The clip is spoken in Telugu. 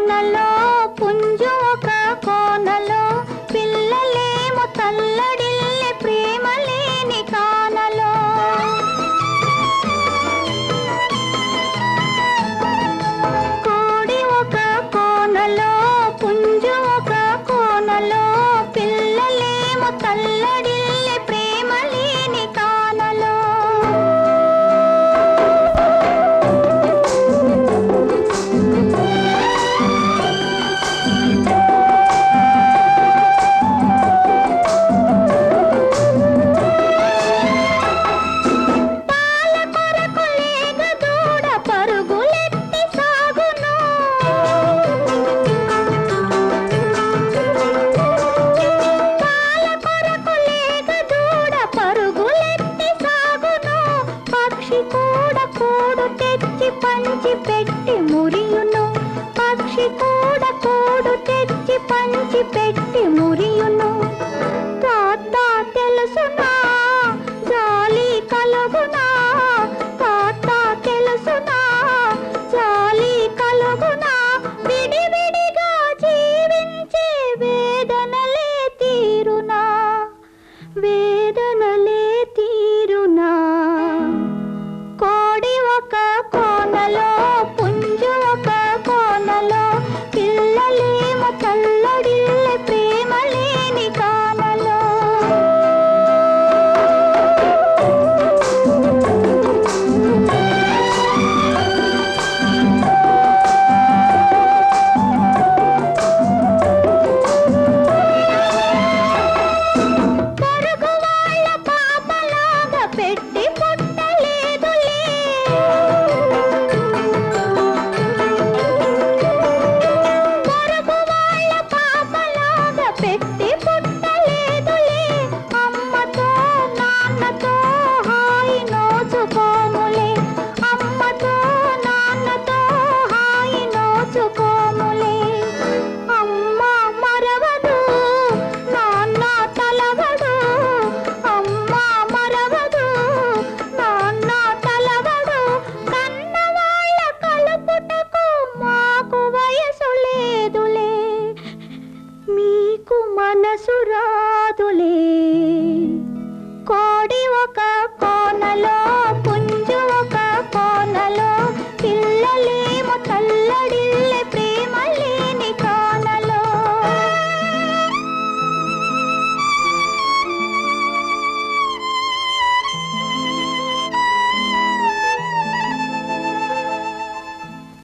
కోనలో పుంజు ఒక కోనలో పిల్లలేమో తల్లడిల్లి ప్రేమ లేని కానలో. కోడి ఒక కోనలో పుంజు ఒక కోనలో పాలు తెచ్చి పంచి పెట్టి మురియును. పక్షి కూడా కూడు తెచ్చి పంచి పెట్టి మురియును. సురసురాదులే. కోడి ఒక కోనలో